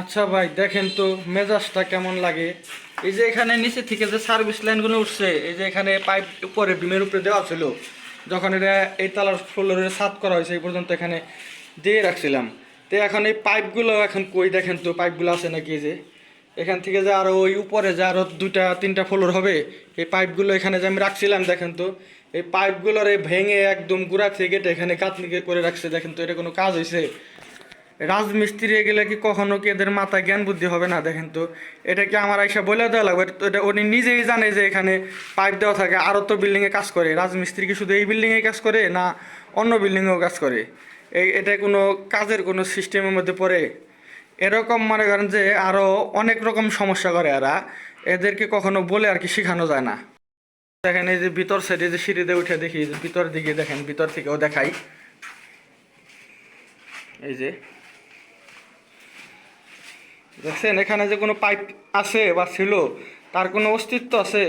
আচ্ছা ভাই, দেখেন তো মেজাজটা কেমন লাগে। এই যে এখানে নিচে থেকে যে সার্ভিস লাইনগুলো উঠছে, এই যে এখানে পাইপ উপরে বিমের উপরে দেওয়া ছিল, যখন এটা এই তালার ফ্লোরের সাত করা হয়েছে, এই পর্যন্ত এখানে দিয়ে রাখছিলাম। তো এখন এই পাইপগুলো এখন কই দেখেন তো পাইপগুলো আছে নাকি এই যে? এখান থেকে যে আরও ওই উপরে যে আরও দুটা তিনটা ফ্লোর হবে, এই পাইপগুলো এখানে যে আমি রাখছিলাম, দেখেন তো, এই পাইপগুলোর এই ভেঙে একদম গুড়া থেকে এখানে কাতনি করে রাখছে, দেখেন তো, এটা কোনো কাজ হয়েছে রাজমিস্ত্রি গেলে কি কখনো কি এদের মাথায় জ্ঞান বুদ্ধি হবে না? দেখেন তো, এটা কি আমার আইসা বলে দেওয়া লাগবে? এটা উনি নিজেই জানে যে এখানে পাইপ দেওয়া থাকে, আরও তো বিল্ডিংয়ে কাজ করে। রাজমিস্ত্রি কি শুধু এই বিল্ডিংয়ে কাজ করে না অন্য বিল্ডিংয়েও কাজ করে? এই এটা কোনো কাজের কোনো সিস্টেমের মধ্যে পড়ে? এরকম মনে করেন যে আরও অনেক রকম সমস্যা করে এরা। এদেরকে কখনো বলে আর কি শেখানো যায় না। দেখেন এই যে ভিতর সাইডে যে সিঁড়িতে উঠে দেখি, ভিতর দিকে দেখেন, ভিতর থেকেও দেখাই। এই যে দেখছেন, এখানে যে কোনো পাইপ আছে বা ছিল, তার কোনো অস্তিত্ব আছে?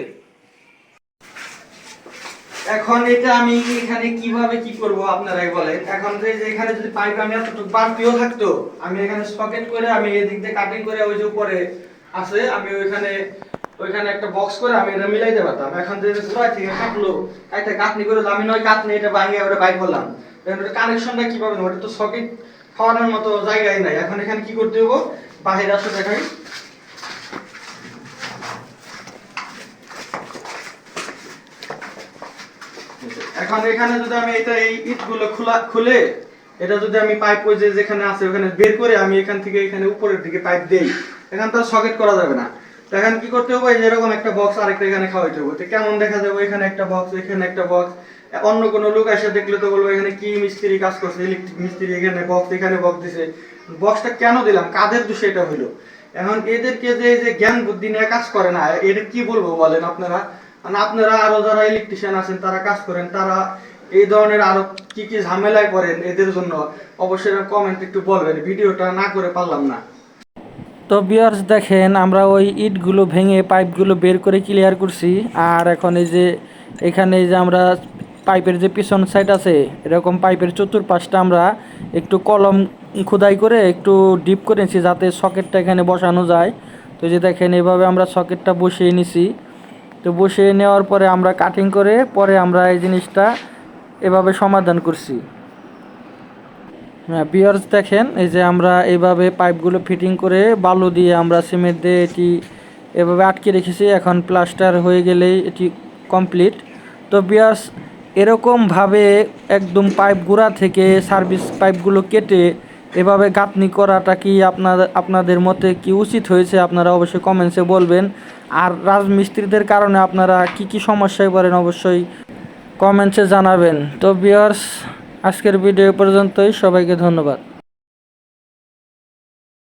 এখন এটা আমি এখানে কীভাবে কি করব আপনারাই বলেন। এখন যে এখানে যদি পাইপ আমি এতটুকু বাড়তিও থাকতো, আমি এখানে সকেট করে আমি এদিক দিয়ে কাটিং করে ওই যে উপরে আছে, আমি ওইখানে ওইখানে একটা বক্স করে আমি এটা মিলাইতে পারতাম। এখন যে ঘোরা থেকে কাটলো, একটা কাটনি করে আমি নয় কাটনি, এটা ভাঙে ওটা বাইক করলাম। কানেকশনটা কীভাবে? ওটা তো সকেট খাওয়ানোর মতো জায়গায় নাই। এখন এখানে কি করতে হব বাহিরে আসো দেখাই। এখন এখানে যদি আমি এটা এই ইটগুলো খোলা খুলে, এটা যদি আমি পাইপ ওই যেখানে আছে ওখানে বের করে আমি এখান থেকে এখানে উপরের দিকে পাইপ দেই এখান তো সকেট করা যাবে না। এখন কি করতে হবে? এরকম একটা বক্স আরেকটা এখানে খাওয়াইতে হবে। তো কেমন দেখা যাবে? এখানে একটা বক্স এখানে একটা বক্স অন্য কোনো লোক এসে দেখলে তো বলব, এখানে কি মিস্ত্রি কাজ করছে? ইলেকট্রিক মিস্ত্রি এখানে বক্স এখানে বক্স দিছে। বক্সটা কেন দিলাম? কাদের দোষে এটা হইল? এখন এদেরকে যে যে জ্ঞান বুদ্ধি নিয়ে কাজ করে না, এটা কি বলব বলেন আপনারা? মানে আপনারা আরও যারা ইলেকট্রিশিয়ান আছেন, তারা কাজ করেন, তারা এই ধরনের আরও কি কি ঝামেলায় পড়েন, এদের জন্য অবশ্যই কমেন্ট একটু বলবেন। ভিডিওটা না করে পারলাম না। তো বিয়ার্স দেখেন, আমরা ওই ইটগুলো ভেঙে পাইপগুলো বের করে ক্লিয়ার করছি। আর এখন এই যে, এখানে যে আমরা পাইপের যে পিছন সাইড আছে, এরকম পাইপের চতুর্পাশটা আমরা একটু কলম খোদাই করে একটু ডিপ করেছি যাতে সকেটটা এখানে বসানো যায়। তো যে দেখেন, এভাবে আমরা সকেটটা বসিয়ে নিছি। তো বসিয়ে নেওয়ার পরে আমরা কাটিং করে, পরে আমরা এই জিনিসটা এভাবে সমাধান করছি। বিয়ার্স দেখেন, এই যে আমরা এইভাবে পাইপগুলো ফিটিং করে বালু দিয়ে আমরা সিমেন্ট দিয়ে এটি এভাবে আটকে রেখেছি, এখন প্লাস্টার হয়ে গেলেই এটি কমপ্লিট তো বিয়ার্স এরকমভাবে একদম পাইপ গুঁড়া থেকে সার্ভিস পাইপগুলো কেটে এভাবে গাঁথনি করাটা কি আপনাদের আপনাদের মতে কি উচিত হয়েছে? আপনারা অবশ্যই কমেন্টসে বলবেন। আর রাজমিস্ত্রিদের কারণে আপনারা কি কি সমস্যায় পড়েন অবশ্যই কমেন্টসে জানাবেন। তো বিয়ার্স আজকের ভিডিও পর্যন্তই। সবাইকে ধন্যবাদ।